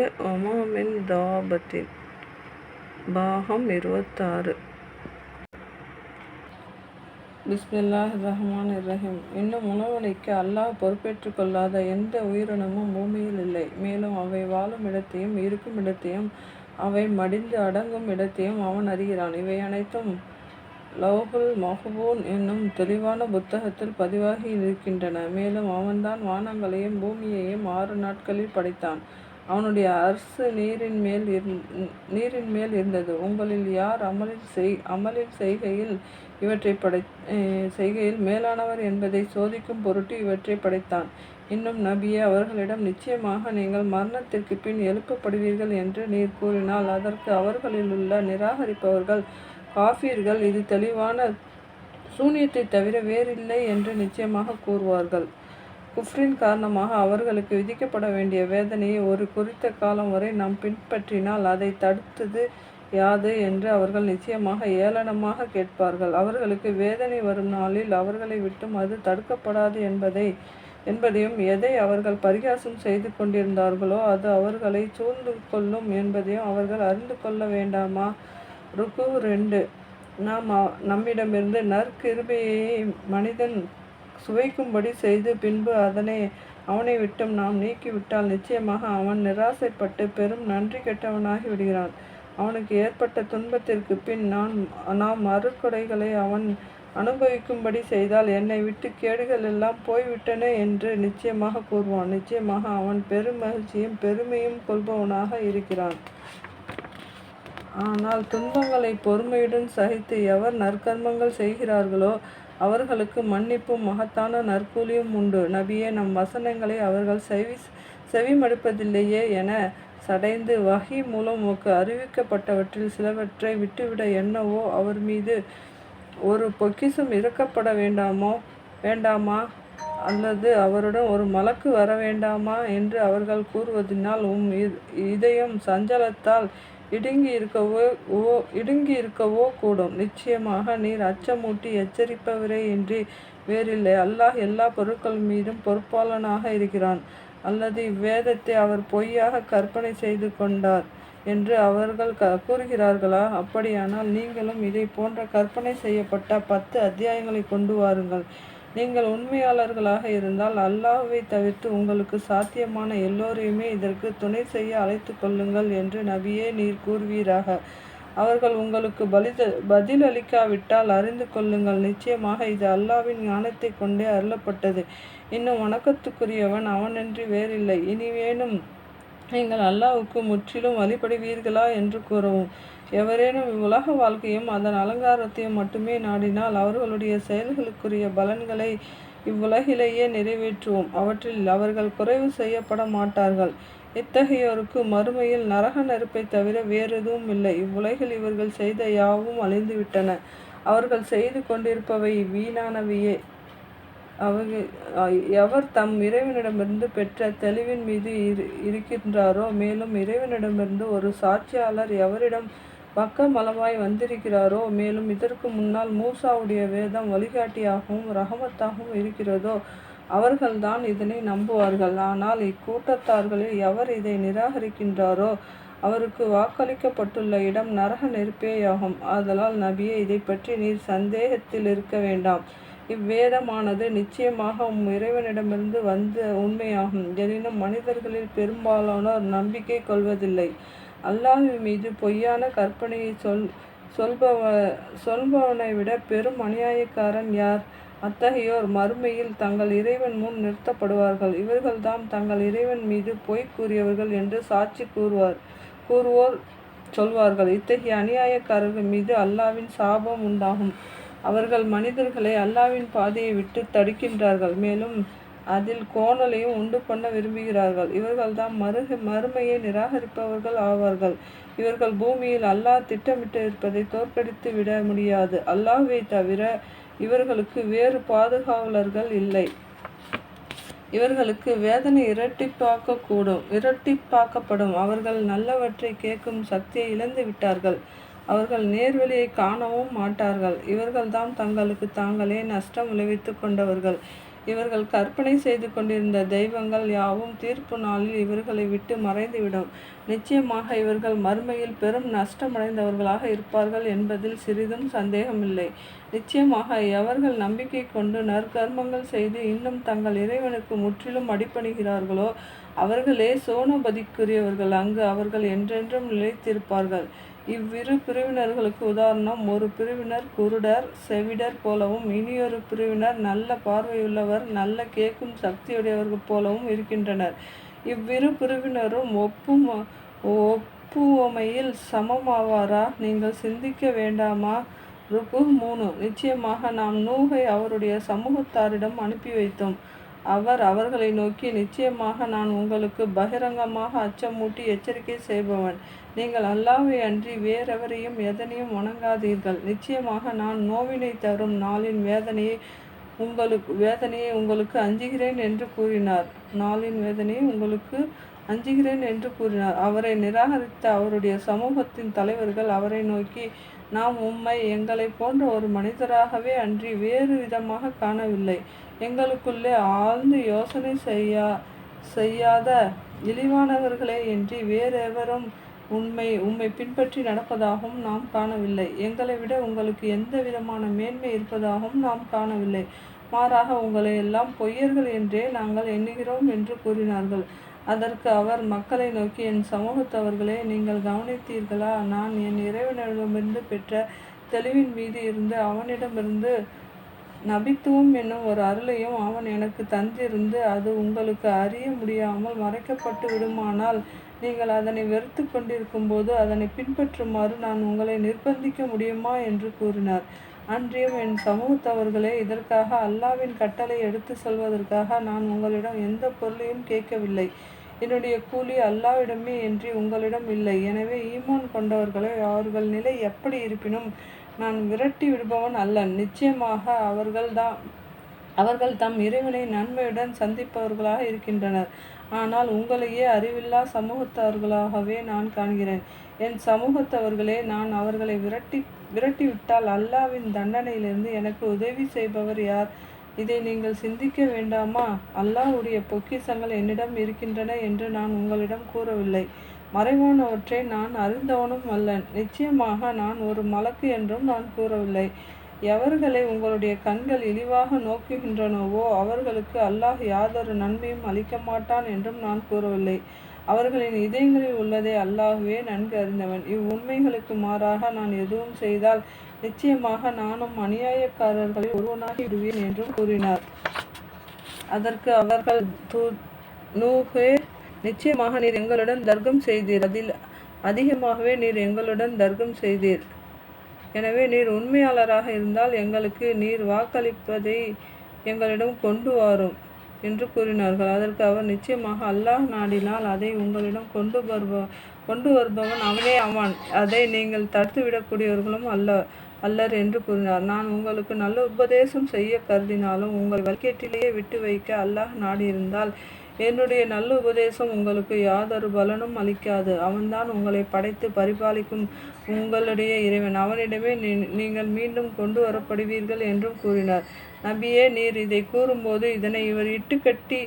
ஒமாமின் தாபத்தின் பாகம் இருபத்தாறு. பிஸ்மில்லாஹ் ரஹ்மான் ரஹீம் இன்னும் உணவளிக்க அல்லாஹ் பொறுப்பேற்றுக் கொள்ளாத எந்த உயிரினமும் பூமியில் இல்லை. மேலும் அவை வாழும் இடத்தையும் இருக்கும் இடத்தையும் அவை மடிந்து அடங்கும் இடத்தையும் அவன் அறிகிறான். இவை அனைத்தும் லவ்ஹுல் மஹபூன் என்னும் தெளிவான புத்தகத்தில் பதிவாகி இருக்கின்றன. மேலும் அவன்தான் வானங்களையும் பூமியையும் ஆறு நாட்களில் படைத்தான். அவனுடைய அரசு நீரின் மேல் நீரின் மேல் இருந்தது. உங்களில் யார் அமலில் செய் அமலில் செய்கையில் இவற்றை படை செய்கையில் மேலானவர் என்பதை சோதிக்கும் பொருட்டு இவற்றை படைத்தான். இன்னும் நபியே அவர்களிடம் நிச்சயமாக நீங்கள் மரணத்திற்கு பின் எழுப்பப்படுவீர்கள் என்று நீர் கூறினால் அதற்கு அவர்களிலுள்ள நிராகரிப்பவர்கள் காஃபீர்கள் இது தெளிவான சூனியத்தை தவிர வேறில்லை என்று நிச்சயமாக கூறுவார்கள். குஃப்ரின் காரணமாக அவர்களுக்கு விதிக்கப்பட வேண்டிய வேதனையை ஒரு குறித்த காலம் வரை நாம் பின்பற்றினால் அதை தடுத்தது யாது என்று அவர்கள் நிச்சயமாக ஏளனமாக கேட்பார்கள். அவர்களுக்கு வேதனை வரும் நாளில் அவர்களை விட்டும் அது தடுக்கப்படாது என்பதை என்பதையும் எதை அவர்கள் பரிகாசம் செய்து கொண்டிருந்தார்களோ அது அவர்களை சூழ்ந்து கொள்ளும் என்பதையும் அவர்கள் அறிந்து கொள்ள வேண்டாமா? ருக்கு ரெண்டு. நாம் நம்மிடமிருந்து நற்கிருபையை மனிதன் சுவைக்கும்படி செய்து பின்பு அதனை அவனை விட்டும் நாம் நீக்கிவிட்டால் நிச்சயமாக அவன் நிராசைப்பட்டு பெரும் நன்றி கெட்டவனாகி விடுகிறான். அவனுக்கு ஏற்பட்ட துன்பத்திற்கு பின் நான் நாம் அருட்கொடைகளை அவன் அனுபவிக்கும்படி செய்தால் என்னை விட்டு கேடுகள் எல்லாம் போய்விட்டன என்று நிச்சயமாக கூறுவான். நிச்சயமாக அவன் பெரும் மகிழ்ச்சியும் பெருமையும் கொள்பவனாக இருக்கிறான். ஆனால் துன்பங்களை பொறுமையுடன் சகித்து எவர் நற்கர்மங்கள் செய்கிறார்களோ அவர்களுக்கு மன்னிப்பும் மகத்தான நற்கூலியும் உண்டு. நபியே நம் வசனங்களை அவர்கள் செவி செவிமடுப்பதில்லையே என சடைந்து வகி மூலம் உமக்கு அறிவிக்கப்பட்டவற்றில் சிலவற்றை விட்டுவிட என்னவோ அவர் மீது ஒரு பொக்கிசம் இறக்கப்பட வேண்டாமோ வேண்டாமா? அல்லது அவருடன் ஒரு மலக்கு வர வேண்டாமா? என்று அவர்கள் கூறுவதனால் உம் இதயம் சஞ்சலத்தால் இடுங்கி இருக்கவோ ஓ இடுங்கி இருக்கவோ கூடும். நிச்சயமாக நீர் அச்சமூட்டி எச்சரிப்பவரே இன்றி வேறில்லை. அல்லாஹ் எல்லா பொருட்கள் மீதும் பொறுப்பாளனாக இருக்கிறான். அல்லது இவ்வேதத்தை அவர் பொய்யாக கற்பனை செய்து கொண்டார் என்று அவர்கள் க கூறுகிறார்களா? அப்படியானால் நீங்களும் இதை போன்ற கற்பனை செய்யப்பட்ட பத்து அத்தியாயங்களை கொண்டு வாருங்கள். நீங்கள் உண்மையாளர்களாக இருந்தால் அல்லாஹுவை தவிர்த்து உங்களுக்கு சாத்தியமான எல்லோரையுமே இதற்கு துணை செய்ய அழைத்து கொள்ளுங்கள் என்று நபியே நீர் கூறுவீராக. அவர்கள் உங்களுக்கு பலித அளிக்காவிட்டால் அறிந்து கொள்ளுங்கள். நிச்சயமாக இது அல்லாவின் ஞானத்தை கொண்டே அருளப்பட்டது. இன்னும் வணக்கத்துக்குரியவன் அவனன்றி வேறில்லை. இனிவேனும் நீங்கள் அல்லாவுக்கு முற்றிலும் வழிபடுவீர்களா என்று கூறவும். எவரேனும் இவ்வுலக வாழ்க்கையும் அதன் அலங்காரத்தையும் மட்டுமே நாடினால் அவர்களுடைய செயல்களுக்குரிய பலன்களை இவ்வுலகிலேயே நிறைவேற்றுவோம். அவற்றில் அவர்கள் குறைவு செய்யப்பட மாட்டார்கள். இத்தகையோருக்கு மறுமையில் நரக நெருப்பை தவிர வேறு எதுவும் இல்லை. இவ்வுலகில் இவர்கள் செய்த யாவும் அழிந்துவிட்டன. அவர்கள் செய்து கொண்டிருப்பவை வீணானவையே. அவர்கள் எவர் தம் இறைவனிடமிருந்து பெற்ற தெளிவின் மீது இரு இருக்கின்றாரோ மேலும் இறைவனிடமிருந்து ஒரு சாட்சியாளர் எவரிடம் பக்கமலமாய் வந்திருக்கிறாரோ மேலும் இதற்கு முன்னால் மூசாவுடைய வேதம் வழிகாட்டியாகவும் ரகமத்தாகவும் இருக்கிறதோ அவர்கள்தான் இதனை நம்புவார்கள். ஆனால் இக்கூட்டத்தார்களில் எவர் இதை நிராகரிக்கின்றாரோ அவருக்கு வாக்களிக்கப்பட்டுள்ள இடம் நரக நெருப்பேயாகும். ஆதலால் நபியே இதை பற்றி நீர் சந்தேகத்தில் இருக்க வேண்டாம். இவ்வேதமானது நிச்சயமாக உம் இறைவனிடமிருந்து வந்த உண்மையாகும். எனினும் மனிதர்களில் பெரும்பாலானோர் நம்பிக்கை கொள்வதில்லை. அல்லாஹின் மீது பொய்யான கற்பனையை சொல் சொல்பவ சொல்பவனை விட பெரும் அநியாயக்காரன் யார்? அத்தகையோர் மறுமையில் தங்கள் இறைவன் முன் நிறுத்தப்படுவார்கள். இவர்கள்தான் தங்கள் இறைவன் மீது பொய் கூறியவர்கள் என்று சாட்சி கூறுவார் கூறுவோர் சொல்வார்கள். இத்தகைய அநியாயக்காரர்கள் மீது அல்லாவின் சாபம் உண்டாகும். அவர்கள் மனிதர்களை அல்லாவின் பாதையை விட்டு தடுக்கின்றார்கள். மேலும் அதில் கோணலையும் உண்டு பண்ண விரும்புகிறார்கள். இவர்கள்தான் மறு மறுமையை நிராகரிப்பவர்கள் ஆவார்கள். இவர்கள் பூமியில் அல்லாஹ் திட்டமிட்டு இருப்பதை தோற்கடித்து விட முடியாது. அல்லாஹ்வை தவிர இவர்களுக்கு வேறு பாதுகாவலர்கள் இல்லை. இவர்களுக்கு வேதனை இரட்டிப்பாக்கக்கூடும் இரட்டிப்பாக்கப்படும். அவர்கள் நல்லவற்றை கேட்கும் சக்தியை இழந்து விட்டார்கள். அவர்கள் நேர்வழியை காணவும் மாட்டார்கள். இவர்கள்தான் தங்களுக்கு தாங்களே நஷ்டம் விளைவித்து கொண்டவர்கள். இவர்கள் கற்பனை செய்து கொண்டிருந்த தெய்வங்கள் யாவும் தீர்ப்பு நாளில் இவர்களை விட்டு மறைந்துவிடும். நிச்சயமாக இவர்கள் மறுமையில் பெரும் நஷ்டமடைந்தவர்களாக இருப்பார்கள் என்பதில் சிறிதும் சந்தேகமில்லை. நிச்சயமாக எவர்கள் நம்பிக்கை கொண்டு நற்கர்மங்கள் செய்து இன்னும் தங்கள் இறைவனுக்கு முற்றிலும் அடிப்பணிகிறார்களோ அவர்களே சோனபதிக்குரியவர்கள். அங்கு அவர்கள் என்றென்றும் நிலைத்திருப்பார்கள். இவ்விரு பிரிவினர்களுக்கு உதாரணம். ஒரு பிரிவினர் குருடர் செவிடர் போலவும் இனியொரு பிரிவினர் நல்ல பார்வையுள்ளவர் நல்ல கேட்கும் சக்தியுடையவர்கள் போலவும் இருக்கின்றனர். இவ்விரு பிரிவினரும் ஒப்பும் ஒப்புவமையில் சமமாவாரா? நீங்கள் சிந்திக்க வேண்டாமா? ருக்கு மூணு. நிச்சயமாக நாம் நூகை அவருடைய சமூகத்தாரிடம் அனுப்பி வைத்தோம். அவர் அவர்களை நோக்கி நிச்சயமாக நான் உங்களுக்கு பகிரங்கமாக அச்சமூட்டி எச்சரிக்கை செய்பவன். நீங்கள் அல்லாவை அன்றி வேறெவரையும் எதனையும் வணங்காதீர்கள். நிச்சயமாக நான் நோவினை தரும் நாளின் வேதனையை உங்களுக்கு வேதனையை உங்களுக்கு அஞ்சுகிறேன் என்று கூறினார். நாளின் வேதனையை உங்களுக்கு அஞ்சுகிறேன் என்று கூறினார். அவரை நிராகரித்த அவருடைய சமூகத்தின் தலைவர்கள் அவரை நோக்கி நாம் உம்மை எங்களை போன்ற ஒரு மனிதராகவே அன்றி வேறு விதமாக காணவில்லை. எங்களுக்குள்ளே ஆழ்ந்து யோசனை செய்யா செய்யாத இழிவானவர்களே இன்றி வேறெவரும் உண்மை உம்மை பின்பற்றி நடப்பதாகவும் நாம் காணவில்லை. எங்களை விட உங்களுக்கு எந்த விதமான மேன்மை இருப்பதாகவும் நாம் காணவில்லை. மாறாக உங்களை எல்லாம் பொய்யர்கள் என்றே நாங்கள் எண்ணுகிறோம் என்று கூறினார்கள். அதற்கு அவர் மக்களை நோக்கி என் சமூகத்தவர்களே நீங்கள் கவனித்தீர்களா? நான் என் இறைவனிடமிருந்து பெற்ற தெளிவின் மீது இருந்து அவனிடமிருந்து நபித்துவம் என்னும் ஒரு அருளையும் அவன் எனக்கு தந்திருந்து அது உங்களுக்கு அறிய முடியாமல் மறைக்கப்பட்டு விடுமானால் நீங்கள் அதனை வெறுத்து கொண்டிருக்கும் போது அதனை பின்பற்றுமாறு நான் உங்களை நிர்பந்திக்க முடியுமா என்று கூறினார். அன்றியும் என் சமூகத்தவர்களே இதற்காக அல்லாவின் கட்டளை எடுத்து சொல்வதற்காக நான் உங்களிடம் எந்த பொருளையும் கேட்கவில்லை. என்னுடைய கூலி அல்லாவிடமே என்று உங்களிடம் இல்லை. எனவே ஈமான் கொண்டவர்களே அவர்கள் நிலை எப்படி இருப்பினும் நான் விரட்டி விடுபவன் அல்ல. நிச்சயமாக அவர்கள்தான் அவர்கள் தம் இறைவனை நன்மையுடன் சந்திப்பவர்களாக இருக்கின்றனர். ஆனால் உங்களையே அறிவில்லா சமூகத்தவர்களாகவே நான் காண்கிறேன். என் சமூகத்தவர்களே நான் அவர்களை விரட்டி விரட்டிவிட்டால் அல்லாவின் தண்டனையிலிருந்து எனக்கு உதவி செய்பவர் யார்? இதை நீங்கள் சிந்திக்க வேண்டாமா? அல்லாஹ்வுடைய பொக்கிசங்கள் என்னிடம் இருக்கின்றன என்று நான் உங்களிடம் கூறவில்லை. மறைவானவற்றை நான் அறிந்தவனும் அல்லன். நிச்சயமாக நான் ஒரு மலக்கு என்றும் நான் கூறவில்லை. எவர்களை உங்களுடைய கண்கள் இழிவாக நோக்குகின்றனவோ அவர்களுக்கு அல்லாஹ் யாதொரு நன்மையும் அளிக்க மாட்டான் என்றும் நான் கூறவில்லை. அவர்களின் இதயங்களில் உள்ளதை அல்லாஹுவே நன்கு அறிந்தவன். இவ்வுண்மைகளுக்கு மாறாக நான் எதுவும் செய்தால் நிச்சயமாக நானும் அநியாயக்காரர்களில் ஒருவனாகி விடுவேன் என்றும் கூறினார். அதற்கு அவர்கள் தூ நூகே நிச்சயமாக நீர் எங்களுடன் தர்க்கம் செய்தீர். அதில் அதிகமாகவே நீர் எங்களுடன் தர்க்கம் செய்தீர். எனவே நீர் உண்மையாளராக இருந்தால் எங்களுக்கு நீர் வாக்களிப்பதை எங்களிடம் கொண்டு வாரும் என்று கூறினார்கள். அதற்கு அவர் நிச்சயமாக அல்லாஹ் நாடினால் அதை உங்களிடம் கொண்டு வருப கொண்டு வருபவன் அவனே அவன். அதை நீங்கள் தடுத்துவிடக்கூடியவர்களும் அல்ல அல்லர் என்று கூறினார். நான் உங்களுக்கு நல்ல உபதேசம் செய்ய கருதினாலும் உங்கள் வல்கேட்டிலேயே விட்டு வைக்க அல்லாஹ் நாடியிருந்தால் என்னுடைய நல்ல உபதேசம் உங்களுக்கு யாதொரு பலனும் அளிக்காது. அவன்தான் உங்களை படைத்து பரிபாலிக்கும் உங்களுடைய இறைவன். அவனிடமே நீங்கள் மீண்டும் கொண்டு வரப்படுவீர்கள் என்றும் கூறினார். நபியே நீர் இதை கூறும்போது இதனை இவர் இட்டுக்கட்டி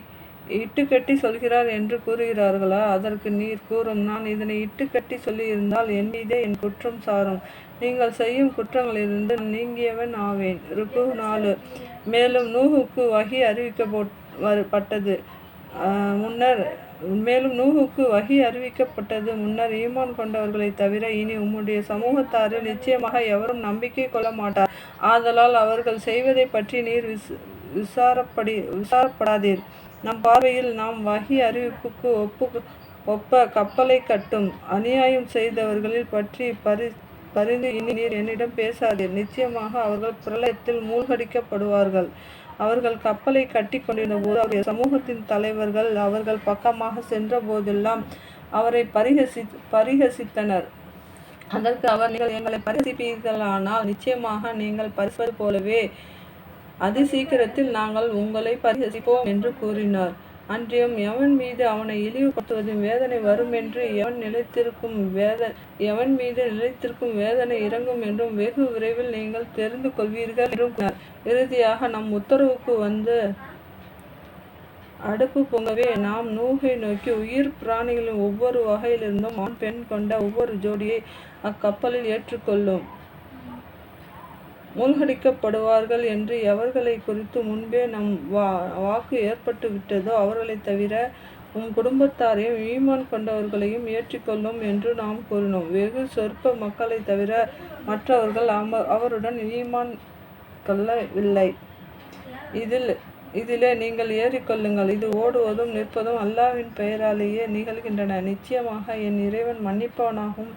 இட்டுக்கட்டி சொல்கிறார் என்று கூறுகிறார்களா? அதற்கு நீர் கூறும் நான் இதனை இட்டுக்கட்டி சொல்லியிருந்தால் என் மீதே என் குற்றம் சாரும். நீங்கள் செய்யும் குற்றங்களிலிருந்து நீங்கியவன் ஆவேன். ருக்கு நாலு. மேலும் நூகுக்கு வகி அறிவிக்கப்பட்டது முன்னர் மேலும் நூகுக்கு வகி அறிவிக்கப்பட்டது. முன்னர் ஈமான் கொண்டவர்களை தவிர இனி உம்முடைய சமூகத்தாரில் நிச்சயமாக எவரும் நம்பிக்கை கொள்ள மாட்டார். ஆதலால் அவர்கள் செய்வதை பற்றி நீர் விஸ் விசாரப்படி விசாரப்படாதீர். நம் பார்வையில் நாம் வகி அறிவிப்புக்கு ஒப்பு ஒப்ப கப்பலை கட்டும். அநியாயம் செய்தவர்களில் பற்றி பரி பரிந்து இனி நீர் என்னிடம் பேசாதீர். நிச்சயமாக அவர்கள் பிரளயத்தில் மூழ்கடிக்கப்படுவார்கள். அவர்கள் கப்பலை கட்டி கொண்டிருந்த போது அவருடைய சமூகத்தின் தலைவர்கள் அவர்கள் பக்கமாக சென்ற போதெல்லாம் அவரை பரிகசி பரிகசித்தனர். அதற்கு அவர் நீங்கள் எங்களை பரிசிப்பீர்களானால் நிச்சயமாக நீங்கள் பரிசுவது போலவே அதி சீக்கிரத்தில் நாங்கள் உங்களை பரிகசிப்போம் என்று கூறினார். அன்றியும் எவன் மீது அவனை இழிவுபடுத்துவதும் வேதனை வரும் என்று எவன் நிலைத்திருக்கும் வேத எவன் மீது நிலைத்திருக்கும் வேதனை இறங்கும் என்றும் வெகு விரைவில் நீங்கள் தெரிந்து கொள்வீர்கள் என்றும் இறுதியாக நம் உத்தரவுக்கு வந்து அடுப்பு பொங்கவே நாம் நூகை நோக்கி உயிர் பிராணிகளின் ஒவ்வொரு வகையிலிருந்தும் ஆண் பெண் கொண்ட ஒவ்வொரு ஜோடியை அக்கப்பலில் ஏற்றுக்கொள்ளும். மூழ்கடிக்கப்படுவார்கள் என்று எவர்களை குறித்து முன்பே நம் வா வாக்கு ஏற்பட்டு விட்டதோ அவர்களைத் தவிர உம் குடும்பத்தாரையும் ஈமான் கொண்டவர்களையும் ஏற்றிக்கொள்ளும் என்று நாம் கூறினோம். வெகு சொற்ப மக்களை தவிர மற்றவர்கள் அம அவருடன் ஈமான் கொள்ளவில்லை. இதில் இதிலே நீங்கள் ஏறிக்கொள்ளுங்கள் இது ஓடுவதும் நிற்பதும் அல்லாவின் பெயராலேயே நிகழ்கின்றன. நிச்சயமாக என் இறைவன் மன்னிப்பவனாகவும்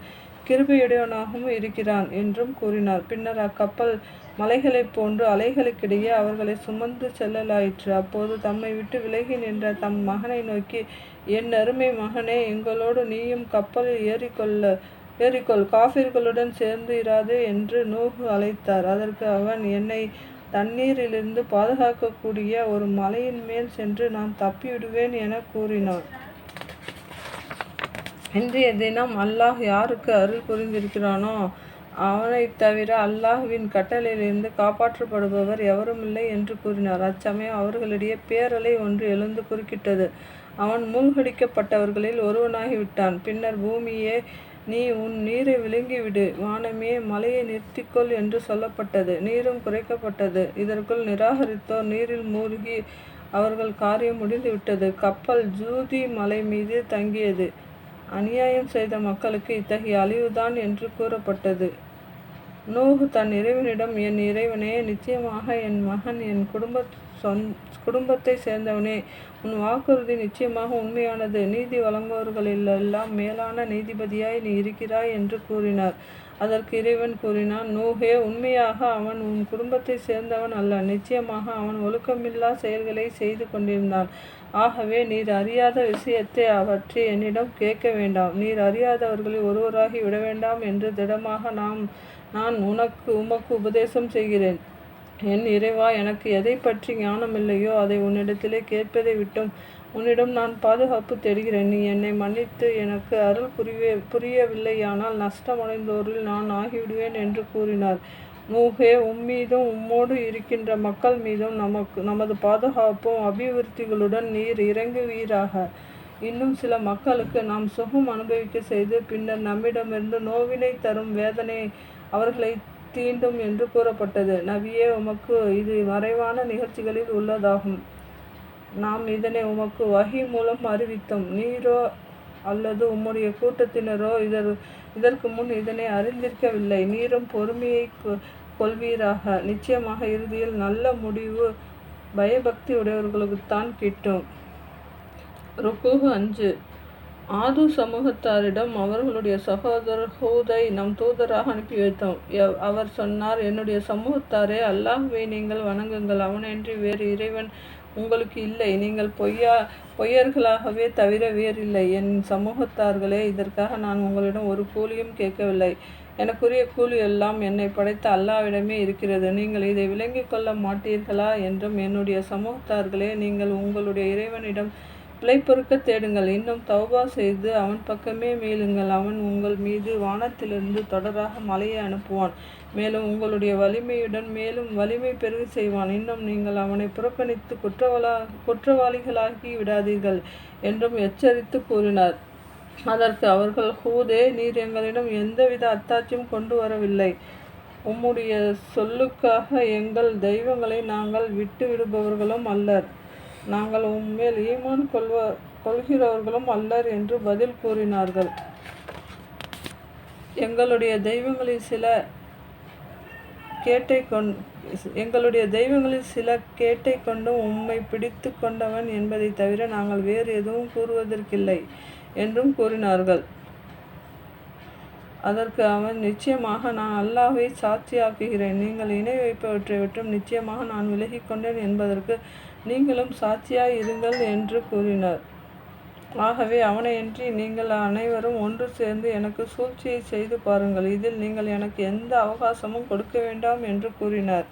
கிருபையுடையவனாகவும் இருக்கிறான் என்றும் கூறினார். பின்னர் அக்கப்பல் மலைகளைப் போன்று அலைகளுக்கிடையே அவர்களை சுமந்து செல்லலாயிற்று. அப்போது தம்மை விட்டு விலகி நின்ற தம் மகனை நோக்கி என் அருமை மகனே எங்களோடு நீயும் கப்பலில் ஏறிக்கொள்ள ஏறிக்கொள். காஃபிர்களுடன் சேர்ந்து இராது என்று நூகு அழைத்தார். அதற்கு அவன் என்னை தண்ணீரிலிருந்து பாதுகாக்கக்கூடிய ஒரு மலையின் மேல் சென்று நான் தப்பிவிடுவேன் என கூறினான். இன்றைய தினம் அல்லாஹ் யாருக்கு அருள் புரிந்திருக்கிறானோ அவனைத் தவிர அல்லாஹுவின் கட்டளையிலிருந்து காப்பாற்றப்படுபவர் எவருமில்லை என்று கூறினார். அச்சமயம் அவர்களிடையே பேரலை ஒன்று எழுந்து குறுக்கிட்டது. அவன் மூழ்கடிக்கப்பட்டவர்களில் ஒருவனாகிவிட்டான். பின்னர் பூமியே நீ உன் நீரை விழுங்கிவிடு. வானமே மலையை நிறுத்திக்கொள் என்று சொல்லப்பட்டது. நீரும் குறைக்கப்பட்டது. இதற்குள் நிராகரித்தோர் நீரில் மூழ்கி அவர்கள் காரியம் முடிந்துவிட்டது. கப்பல் ஜூதி மலை மீது தங்கியது. அநியாயம் செய்த மக்களுக்கு இத்தகைய அழிவுதான் என்று கூறப்பட்டது. நூஹு தன் இறைவனிடம் என் இறைவனே நிச்சயமாக என் மகன் என் குடும்ப சொந் குடும்பத்தை சேர்ந்தவனே. உன் வாக்குறுதி நிச்சயமாக உண்மையானது. நீதி வழங்குவவர்களிலெல்லாம் மேலான நீதிபதியாய் நீ இருக்கிறாய் என்று கூறினார். அதற்கு இறைவன் கூறினான் நூகே உண்மையாக அவன் உன் குடும்பத்தை சேர்ந்தவன் அல்ல. நிச்சயமாக அவன் ஒழுக்கமில்லா செயல்களை செய்து கொண்டிருந்தான். ஆகவே நீர் அறியாத விஷயத்தை அவற்றி என்னிடம் கேட்க வேண்டாம். நீர் அறியாதவர்களை ஒருவராகி விட வேண்டாம் என்று திடமாக நாம் நான் உனக்கு உமக்கு உபதேசம் செய்கிறேன். என் இறைவா எனக்கு எதை பற்றி ஞானமில்லையோ அதை உன்னிடத்திலே கேட்பதை விட்டும் உன்னிடம் நான் பாதுகாப்பு தேடுகிறேன். நீ என்னை மன்னித்து எனக்கு அருள் புரிய புரியவில்லையானால் நஷ்டமடைந்தோரில் நான் ஆகிவிடுவேன் என்று கூறினார். மூகே உம்மீதும் உம்மோடு இருக்கின்ற மக்கள் மீதும் நமக்கு நமது பாதுகாப்பும் அபிவிருத்திகளுடன் நீர் இறங்குவீராக. இன்னும் சில மக்களுக்கு நாம் சுகம் அனுபவிக்க செய்து பின்னர் நம்மிடமிருந்து நோவினை தரும் வேதனை அவர்களை தீண்டும் என்று கூறப்பட்டது. நபியே உமக்கு இது மறைவான நிகழ்ச்சிகளில் உள்ளதாகும். நாம் இதனை உமக்கு வகி மூலம் அறிவித்தோம். நீரோ அல்லது உம்முடைய கூட்டத்தினரோ இதர் இதற்கு முன் இதனை அறிந்திருக்கவில்லை. நீரும் பொறுமையை கொள்வீராக. நிச்சயமாக இறுதியில் நல்ல முடிவு பயபக்தி உடையவர்களுக்குத்தான் கிட்டும். ருக்குகு அஞ்சு. ஆது சமூகத்தாரிடம் அவர்களுடைய சகோதரர் ஹூதை நம் தூதராக அனுப்பி வைத்தோம். அவர் சொன்னார் என்னுடைய சமூகத்தாரே அல்லாஹுவை நீங்கள் வணங்குங்கள். அவனின்றி வேறு இறைவன் உங்களுக்கு இல்லை. நீங்கள் பொய்யா பொய்யர்களாகவே தவிர வேறில்லை. என் சமூகத்தார்களே இதற்காக நான் உங்களிடம் ஒரு கூலியும் கேட்கவில்லை. எனக்குரிய கூலி எல்லாம் என்னை படைத்த அல்லாவிடமே இருக்கிறது. நீங்கள் இதை விளங்கிக் கொள்ள மாட்டீர்களா என்றும் என்னுடைய சமூகத்தார்களே நீங்கள் உங்களுடைய இறைவனிடம் பிழை பொறுக்க தேடுங்கள். இன்னும் தௌபா செய்து அவன் பக்கமே மீளுங்கள். அவன் உங்கள் மீது வானத்திலிருந்து தொடராக மலையை அனுப்புவான். மேலும் உங்களுடைய வலிமையுடன் மேலும் வலிமை பெருகு செய்வான். இன்னும் நீங்கள் அவனை புறக்கணித்து குற்றவாளா குற்றவாளிகளாகி விடாதீர்கள் என்றும் எச்சரித்து கூறினார். அதற்கு அவர்கள் ஹூதே நீர் எங்களிடம் எந்தவித அத்தாட்சியும் கொண்டு வரவில்லை. உம்முடைய சொல்லுக்காக எங்கள் தெய்வங்களை நாங்கள் விட்டு விடுபவர்களும் அல்லர். நாங்கள் உம்மேல் ஈமான் கொள்வ கொள்கிறவர்களும் அல்லர் என்று பதில் கூறினார்கள். எங்களுடைய தெய்வங்களில் சில கேட்டை கொண் எங்களுடைய தெய்வங்களில் சில கேட்டை கொண்டும் உம்மை பிடித்து கொண்டவன் என்பதை தவிர நாங்கள் வேறு எதுவும் கூறுவதற்கில்லை என்றும் கூறினார்கள். அதற்கு அவன் நிச்சயமாக நான் அல்லாஹை சாட்சியாக்குகிறேன். நீங்கள் இணை வைப்பவற்றை விட்டும் நிச்சயமாக நான் விலகிக்கொண்டேன் என்பதற்கு நீங்களும் சாட்சியாய் இருங்கள் என்று கூறினார். ஆகவே அவனையின்றி நீங்கள் அனைவரும் ஒன்று சேர்ந்து எனக்கு சூழ்ச்சியை செய்து பாருங்கள். இதில் நீங்கள் எனக்கு எந்த அவகாசமும் கொடுக்க வேண்டாம் என்று கூறினார்.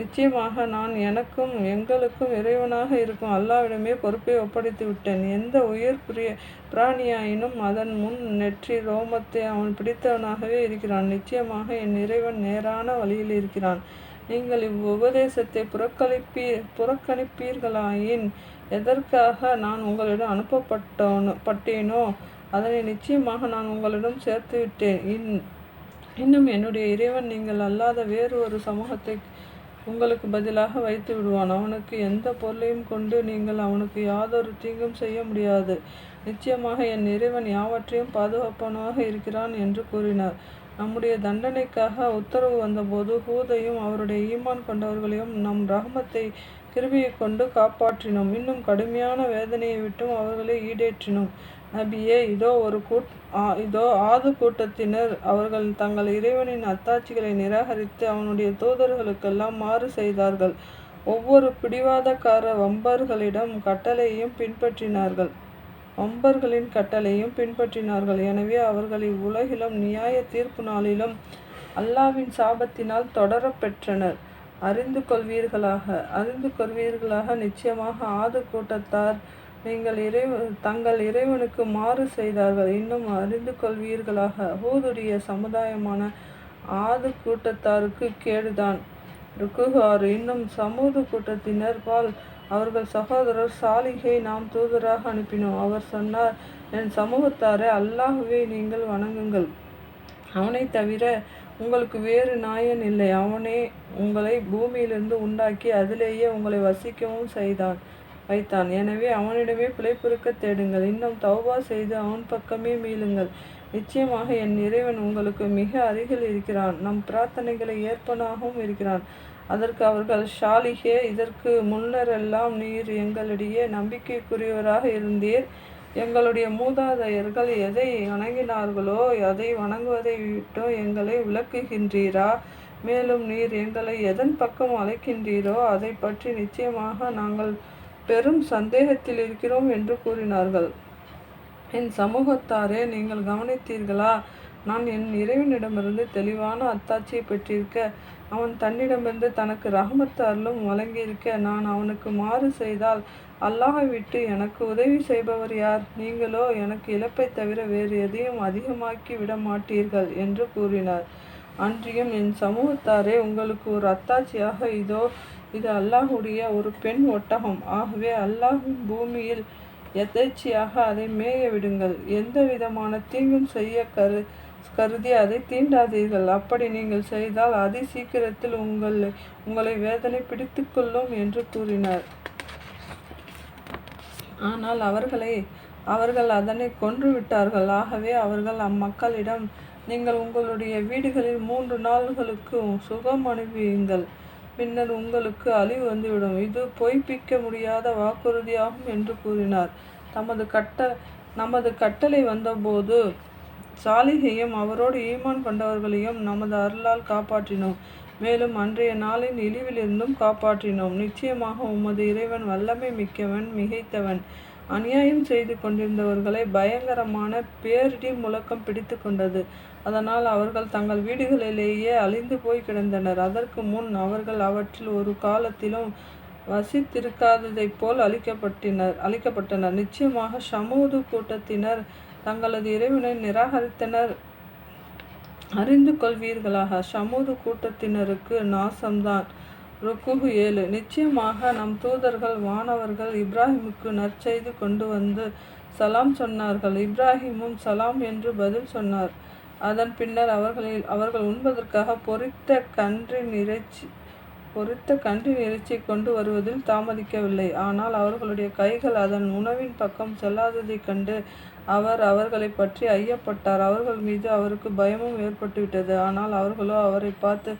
நிச்சயமாக நான் எனக்கும் எங்களுக்கும் இறைவனாக இருக்கும் அல்லாவிடமே பொறுப்பை ஒப்படைத்து விட்டேன் எந்த உயிர் புரிய பிராணியாயினும் அதன் முன் நெற்றி ரோமத்தை அவன் பிடித்தவனாகவே இருக்கிறான். நிச்சயமாக என் இறைவன் நேரான வழியில் இருக்கிறான். நீங்கள் இவ்வுபதேசத்தை புறக்கணிப்பீ புறக்கணிப்பீர்களாயின் எதற்காக நான் உங்களிடம் அனுப்பப்பட்டோனோ பட்டேனோ அதனை நிச்சயமாக நான் உங்களிடம் சேர்த்துவிட்டேன். இன் இன்னும் என்னுடைய இறைவன் நீங்கள் அல்லாத வேறு ஒரு சமூகத்தை உங்களுக்கு பதிலாக வைத்து விடுவான். அவனுக்கு எந்த பொருளையும் கொண்டு நீங்கள் அவனுக்கு யாதொரு தீங்கும் செய்ய முடியாது. நிச்சயமாக என் இறைவன் யாவற்றையும் பாதுகாப்பவனாக இருக்கிறான் என்று கூறினார். நம்முடைய தண்டனைக்காக உத்தரவு வந்தபோது ஹூதையும் அவருடைய ஈமான் கொண்டவர்களையும் நம் ரஹமத்தை கிருபியை கொண்டு காப்பாற்றினோம். இன்னும் கடுமையான வேதனையை விட்டும் அவர்களை ஈடேற்றினோம். நபியே இதோ ஒரு கூட் இதோ ஆது கூட்டத்தினர். அவர்கள் தங்கள் இறைவனின் அத்தாட்சிகளை நிராகரித்து அவனுடைய தூதர்களுக்கெல்லாம் மாறு செய்தார்கள். ஒவ்வொரு பிடிவாதக்கார வம்பர்களிடம் கட்டளையையும் பின்பற்றினார்கள். வம்பர்களின் கட்டளையும் பின்பற்றினார்கள். எனவே அவர்களை உலகிலும் நியாய தீர்ப்பு நாளிலும் அல்லாவின் சாபத்தினால் தொடரப்பெற்றனர் அறிந்து கொள்வீர்களாக அறிந்து கொள்வீர்களாக. நிச்சயமாக ஆது கூட்டத்தார் நீங்கள் இறைவ தங்கள் இறைவனுக்கு மாறு செய்தார்கள். இன்னும் அறிந்து கொள்வீர்களாக. ஹூதுடைய சமுதாயமான ஆது கூட்டத்தாருக்கு கேடுதான். ருக்குகார் இன்னும் சமூக கூட்டத்தினர் பால் அவர்கள் சகோதரர் சாலிகை நாம் தூதராக அனுப்பினோம். அவர் சொன்னார் என் சமூகத்தாரே அல்லாஹுவை நீங்கள் வணங்குங்கள். அவனை தவிர உங்களுக்கு வேறு நாயன் இல்லை. அவனே உங்களை பூமியிலிருந்து உண்டாக்கி அதிலேயே உங்களை வசிக்கவும் செய்தான் வைத்தான். எனவே அவனிடமே பிழைப்பிருக்க தேடுங்கள். இன்னும் தௌபா செய்து அவன் பக்கமே மீளுங்கள். நிச்சயமாக என் இறைவன் உங்களுக்கு மிக அருகில் இருக்கிறான். நம் பிரார்த்தனைகளை ஏற்பனாகவும் இருக்கிறான். அதற்கு அவர்கள் ஷாலிகே இதற்கு முன்னரெல்லாம் நீர் எங்களிடையே நம்பிக்கைக்குரியவராக இருந்தீர். எங்களுடைய மூதாதையர்கள் எதை வணங்கினார்களோ அதை வணங்குவதை விட்டோ எங்களை விளக்குகின்றீரா? மேலும் நீர் எங்களை எதன் பக்கம் அழைக்கின்றீரோ அதை பற்றி நிச்சயமாக நாங்கள் பெரும் சந்தேகத்தில் இருக்கிறோம் என்று கூறினார்கள். என் சமூகத்தாரே நீங்கள் கவனித்தீர்களா? நான் என் இறைவனிடமிருந்து தெளிவான அத்தாட்சியை பெற்றிருக்க அவன் தன்னிடமிருந்து தனக்கு ரஹமத்து அருளும் வழங்கியிருக்க நான் அவனுக்கு மாறு செய்தால் அல்லாஹை விட்டு எனக்கு உதவி செய்பவர் யார்? நீங்களோ எனக்கு இழப்பை தவிர வேறு எதையும் அதிகமாக்கி விட மாட்டீர்கள் என்று கூறினார். அன்றியும் என் சமூகத்தாரே உங்களுக்கு ஒரு அத்தாட்சியாக இதோ இது அல்லாஹுடைய ஒரு பெண் ஒட்டகம். ஆகவே அல்லாஹின் பூமியில் எதேச்சியாக அதை மேய விடுங்கள். எந்த விதமான தீங்கும் செய்ய கரு கருதி அதை தீண்டாதீர்கள். அப்படி நீங்கள் செய்தால் அதி சீக்கிரத்தில் உங்களை உங்களை வேதனை பிடித்து கொள்ளும் என்று கூறினார். ஆனால் அவர்களை அவர்கள் அதனை கொன்று விட்டார்கள். ஆகவே அவர்கள் அம்மக்களிடம் நீங்கள் உங்களுடைய வீடுகளில் மூன்று நாள்களுக்கு சுகம் அனுப்பியுங்கள் பின்னர் உங்களுக்கு அழிவு வந்துவிடும். இது பொய்ப்பிக்க முடியாத வாக்குறுதியாகும் என்று கூறினார். தமது கட்ட நமது கட்டளை வந்தபோது சாலிஹையும் அவரோடு ஈமான் கொண்டவர்களையும் நமது அருளால் காப்பாற்றினோம். மேலும் அன்றைய நாளின் இழிவிலிருந்தும் காப்பாற்றினோம். நிச்சயமாக உமது இறைவன் வல்லமை மிக்கவன் மிகைத்தவன். அநியாயம் செய்து கொண்டிருந்தவர்களை பயங்கரமான பேரிடி முழக்கம் பிடித்து கொண்டது. அதனால் அவர்கள் தங்கள் வீடுகளிலேயே அழிந்து போய் கிடந்தனர். அதற்கு முன் அவர்கள் அவற்றில் ஒரு காலத்திலும் வசித்திருக்காததைப் போல் அழிக்கப்பட்டினர் அழிக்கப்பட்டனர். நிச்சயமாக சமூது கூட்டத்தினர் தங்களது இறைவனை நிராகரித்தனர். அறிந்து கொள்வீர்களாக சமூது கூட்டத்தினருக்கு நாசம்தான். ருக்குகு ஏழு. நிச்சயமாக நம் தூதர்கள் வானவர்கள் இப்ராஹிமுக்கு நற்செய்து கொண்டு வந்து சலாம் சொன்னார்கள். இப்ராஹிமும் சலாம் என்று பதில் சொன்னார். அதன் பின்னர் அவர்களில் அவர்கள் உண்பதற்காக பொறித்த கன்றின் இறைச்சி பொறித்த கன்றின் இறைச்சி கொண்டு வருவதில் தாமதிக்கவில்லை. ஆனால் அவர்களுடைய கைகள் அதன் உணவின் பக்கம் செல்லாததைக் கண்டு அவர் அவர்களை பற்றி ஐயப்பட்டார். அவர்கள் மீது அவருக்கு பயமும் ஏற்பட்டுவிட்டது. ஆனால் அவர்களோ அவரை பார்த்து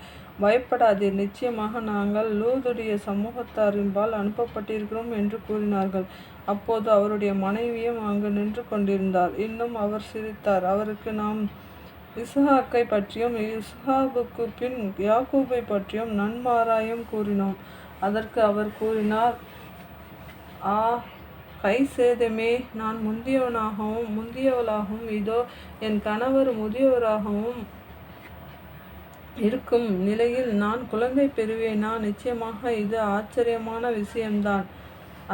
பயப்படாதீர் நிச்சயமாக நாங்கள் லூதுடைய சமூகத்தாரின்பால் அனுப்பப்பட்டிருக்கிறோம் என்று கூறினார்கள். அப்போது அவருடைய மனைவியும் அங்கு நின்று கொண்டிருந்தார். இன்னும் அவர் சிரித்தார். அவருக்கு நாம் இஸ்ஹாக்கை பற்றியும் இஸ்ஹாபுக்கு பின் யாக்கூபை பற்றியும் நன்மாராயம் கூறினோம். அதற்கு அவர் கூறினார் ஆ கை சேதமே நான் முந்தியவனாகவும் முந்தியவளாகவும் இதோ என் கணவர் முதியவராகவும் இருக்கும் நிலையில் நான் குழந்தை பெறுவேனா? நிச்சயமாக இது ஆச்சரியமான விஷயம்தான்.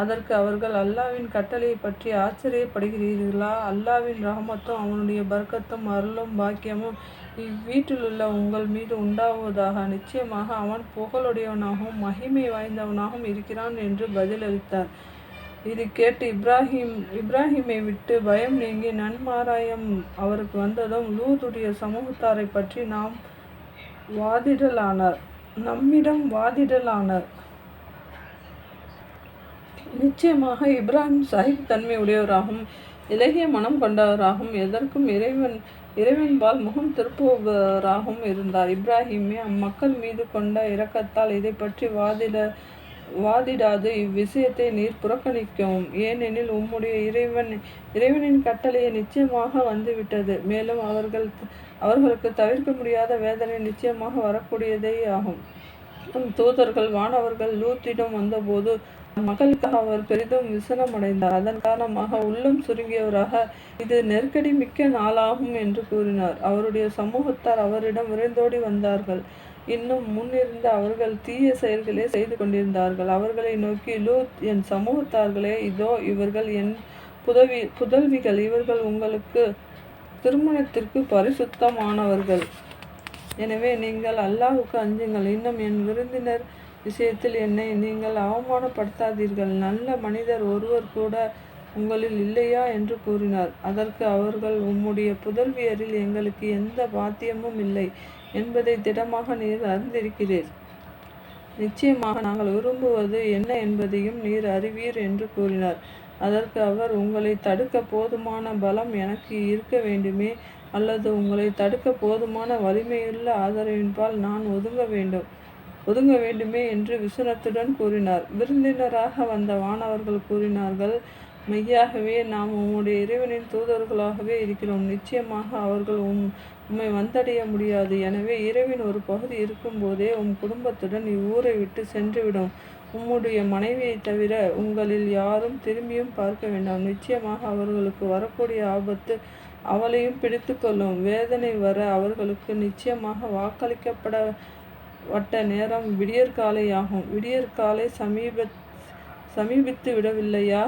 அதற்கு அவர்கள் அல்லாவின் கட்டளையை பற்றி ஆச்சரியப்படுகிறீர்களா? அல்லாவின் ரகமத்தும் அவனுடைய பர்க்கத்தும் அருளும் பாக்கியமும் இவ்வீட்டிலுள்ள உங்கள் மீது உண்டாவதாக. நிச்சயமாக அவன் புகழுடையவனாகவும் மகிமை வாய்ந்தவனாகவும் இருக்கிறான் என்று பதிலளித்தார். இது கேட்டு இப்ராஹிம் இப்ராஹிமை விட்டு பயம் நீங்கி நன்மாராயம் அவருக்கு வந்ததும் லூதுடைய சமூகத்தாரை பற்றி நாம் வாதிடலானார். நம்மிடம் வாதிடலானார். நிச்சயமாக இப்ராஹிம் சஹிப் தன்மை உடையவராகவும் இலகிய மனம் கொண்டவராகவும் எதற்கும் இறைவன் இறைவன்பால் முகம் திருப்புவராகவும் இருந்தார். இப்ராஹிமே அம்மக்கள் மீது கொண்ட இரக்கத்தால் இதை பற்றி வாதிட வாதிடாது. இவ்விஷயத்தை நீர் புறக்கணிக்கவும் ஏனெனில் உம்முடைய இறைவன் இறைவனின் கட்டளையை நிச்சயமாக வந்துவிட்டது. மேலும் அவர்கள் அவர்களுக்கு தவிர்க்க முடியாத வேதனை நிச்சயமாக வரக்கூடியதே ஆகும். தூதர்கள் வானவர்கள் லூத்திடம் வந்தபோது மக்களுக்காக அவர் பெரிதும் விசனமடைந்தார். அதன் காரணமாக உள்ளம் சுருங்கியவராக இது நெருக்கடி மிக்க நாளாகும் என்று கூறினார். அவருடைய சமூகத்தார் அவரிடம் விரைந்தோடி வந்தார்கள். இன்னும் முன்னிருந்த அவர்கள் தீய செயல்களே செய்து கொண்டிருந்தார்கள். அவர்களை நோக்கி லூத் என் சமூகத்தார்களே இதோ இவர்கள் என் புதவி புதல்விகள். இவர்கள் உங்களுக்கு திருமணத்திற்கு பரிசுத்தமானவர்கள். எனவே நீங்கள் அல்லாஹுக்கு அஞ்சுங்கள். இன்னும் என் விருந்தினர் விஷயத்தில் என்னை நீங்கள் அவமானப்படுத்தாதீர்கள். நல்ல மனிதர் ஒருவர் கூட உங்களில் இல்லையா என்று கூறினார். அதற்கு அவர்கள் உம்முடைய புதல்வியரில் எங்களுக்கு எந்த பாத்தியமும் இல்லை என்பதை திடமாக நீர் அறிந்திருக்கிறீர். நிச்சயமாக நாங்கள் விரும்புவது என்ன என்பதையும் நீர் அறிவீர் என்று கூறினார். அதற்கு அவர் உங்களை தடுக்க போதுமான பலம் எனக்கு இருக்க வேண்டுமே அல்லது உங்களை தடுக்க போதுமான வலிமையுள்ள ஆதரவின்பால் நான் ஒதுங்க வேண்டும். ஒதுங்க வேண்டுமே என்று விசுனத்துடன் கூறினார். விருந்தினராக வந்த வானவர்கள் கூறினார்கள் மெய்யாகவே நாம் உம்முடைய இறைவனின் தூதர்களாகவே இருக்கிறோம். நிச்சயமாக அவர்கள் உம் உம்மை வந்தடைய முடியாது. எனவே இரவின் ஒரு பகுதி இருக்கும்போதே உம் குடும்பத்துடன் இவ்வூரை விட்டு சென்றுவிடும். உம்முடைய மனைவியை தவிர உங்களில் யாரும் திரும்பியும் பார்க்க வேண்டாம். நிச்சயமாக அவர்களுக்கு வரக்கூடிய ஆபத்து அவளையும் பிடித்து கொள்ளும். வேதனை வர அவர்களுக்கு நிச்சயமாக வாக்களிக்கப்பட வட்ட நேரம் விடியற்காலையாகும். விடியற்காலை சமீப சமீபித்து விடவில்லையா?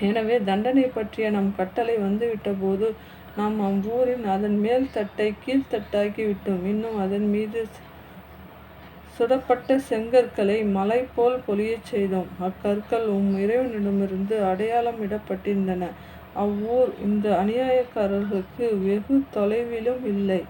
எனவே தண்டனை பற்றிய நம் கட்டளை வந்துவிட்ட போது நாம் அவ்வூரின் அதன் மேல் தட்டை கீழ்த்தட்டாக்கி விட்டோம் இன்னும் அதன் மீது சுடப்பட்ட செங்கற்களை மலை போல் பொழியச் செய்தோம். அக்கற்கள் உம் இறைவனிடமிருந்து அடையாளம் இடப்பட்டிருந்தன. அவ்வூர் இந்த அநியாயக்காரர்களுக்கு வெகு தொலைவிலும் இல்லை.